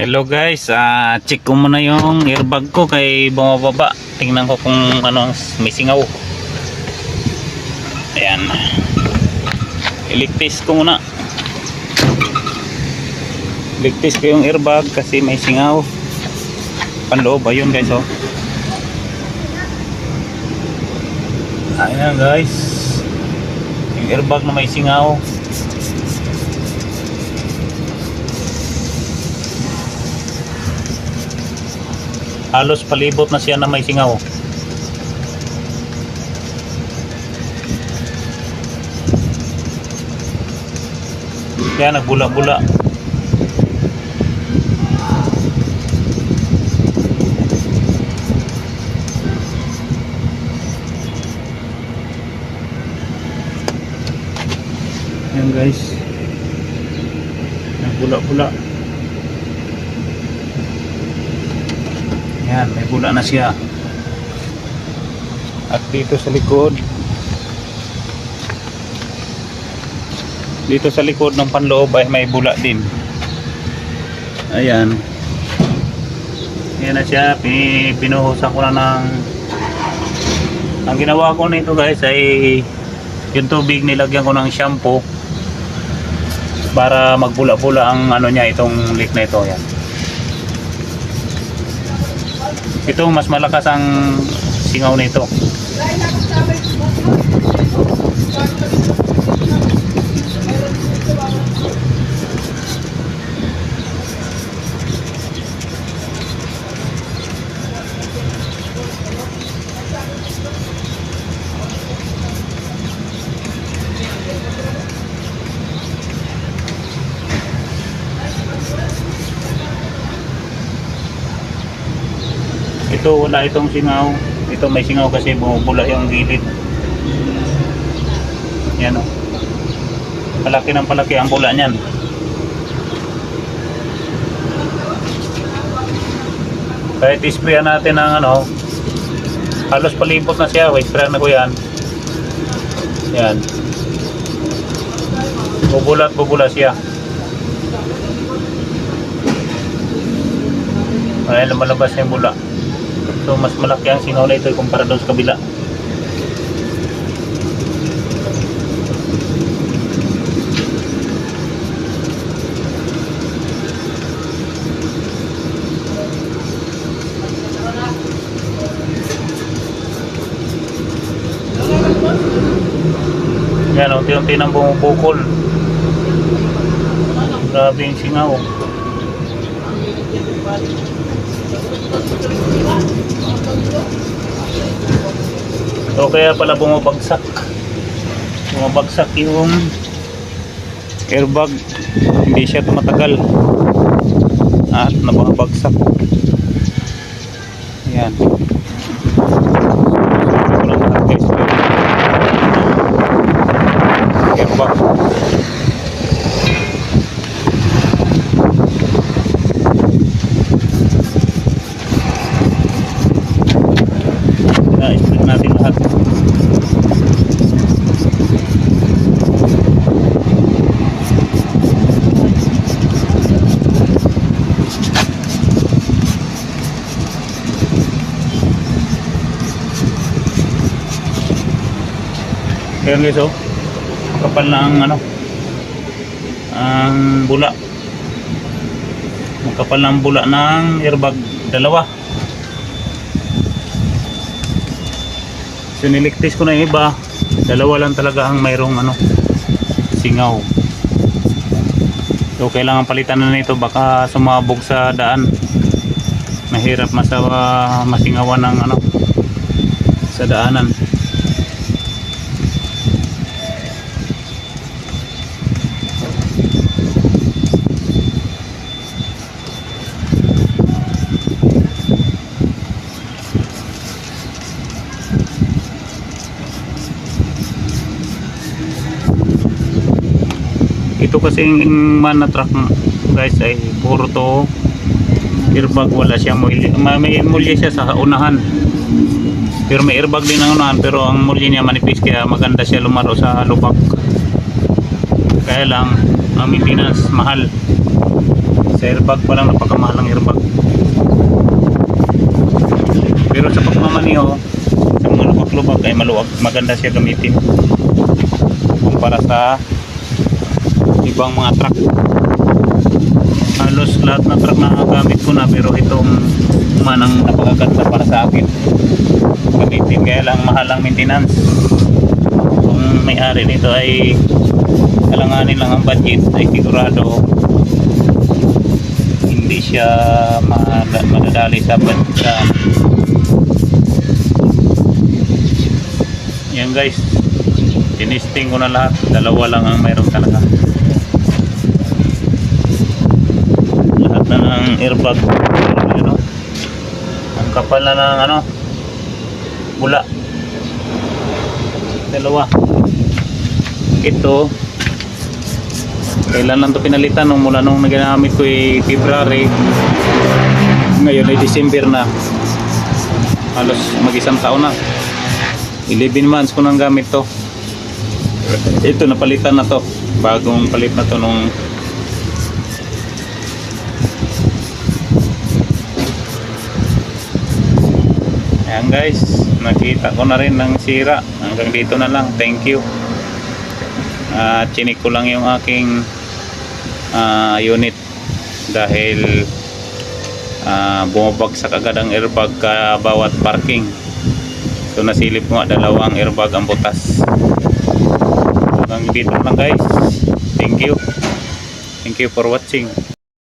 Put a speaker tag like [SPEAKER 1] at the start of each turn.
[SPEAKER 1] Hello guys, ah check ko muna yung airbag ko kay bumababa. Tingnan ko kung ano may singaw. Ayan. Iligtis ko muna. Iligtis ko yung airbag kasi may singaw. Panloob ba yun guys oh. Ayan guys. Yung airbag na may singaw. Halos palibot na siya na may singaw. Kaya nagbula-bula. Yan guys. Nagbula-bula Yan, may bula na siya. At dito sa likod, dito sa likod ng panloob ay may bula din. Ayan. Yan na siya, Pin- pinuhusan ko na ng ang ginawa ko nito guys ay yung tubig nilagyan ko ng shampoo para magbula-bula ang ano niya itong leak na ito yan. Ito mas malakas ang singaw nito. Ito wala itong singaw. Ito may singaw kasi bumubula yung gilid. Yan o. Palaki ng palaki ang bula niyan. Kahit isprayan natin ng ano, halos palibot na siya. Wait, sprayan na ko yan. Yan. Bubula at bubula siya. Ay, lumalabas yung bula. So mas malaki ang singaw na ito kumpara doon sa kabila. Yan, unti-unti nang bumubukol. Grabe yung singaw. So kaya pala bumabagsak. Bumabagsak yung airbag. Hindi siya tumatagal. At nababagsak. Ayan. Natin lahat. Kaya guys oh, kapal na ang ano, ang bula. Makapal na ang bula ng airbag dalawa. So niligtis ko na yung iba. Dalawa lang talaga ang mayroong ano singaw. So kailangan palitan na nito baka sumabog sa daan. Mahirap masawa masingawan ng ano sa daanan. Ito kasi man na truck guys ay puro to airbag wala siya mulya Ma- may mulya siya sa unahan pero may airbag din ang unahan pero ang mulya niya manipis kaya maganda siya lumaro sa lubak kaya lang ang maintenance mahal Sa airbag pa lang, napakamahal ng airbag. Pero sa pagmamaniho, sa mga lubak-lubak ay maluwag, maganda siya gamitin. Kumpara sa ibang mga truck. Halos lahat ng truck na gamit ko na pero itong manang napakaganda para sa akin. Gamitin kaya lang mahal ang maintenance. Kung may-ari nito ay alanganin lang ang budget ay sigurado hindi siya ma- madadali sa budget sa yan guys tinisting ko na lahat dalawa lang ang mayroon talaga airbag ano, ang kapal na ng ano bula. Dalawa. Ito kailan lang to pinalitan nung mula nung nagamit ko ay February. Ngayon ay December na. Halos mag isang taon na. 11 months ko nang gamit to. Ito napalitan na to. Bagong palit na to nung Guys, nakita ko na rin ng sira. Hanggang dito na lang. Thank you. At chinik ko lang yung aking ah, unit dahil uh, bumabagsak agad ang airbag ka bawat parking. So nasilip ko dalawang airbag ang butas. Hanggang dito lang guys. Thank you. Thank you for watching.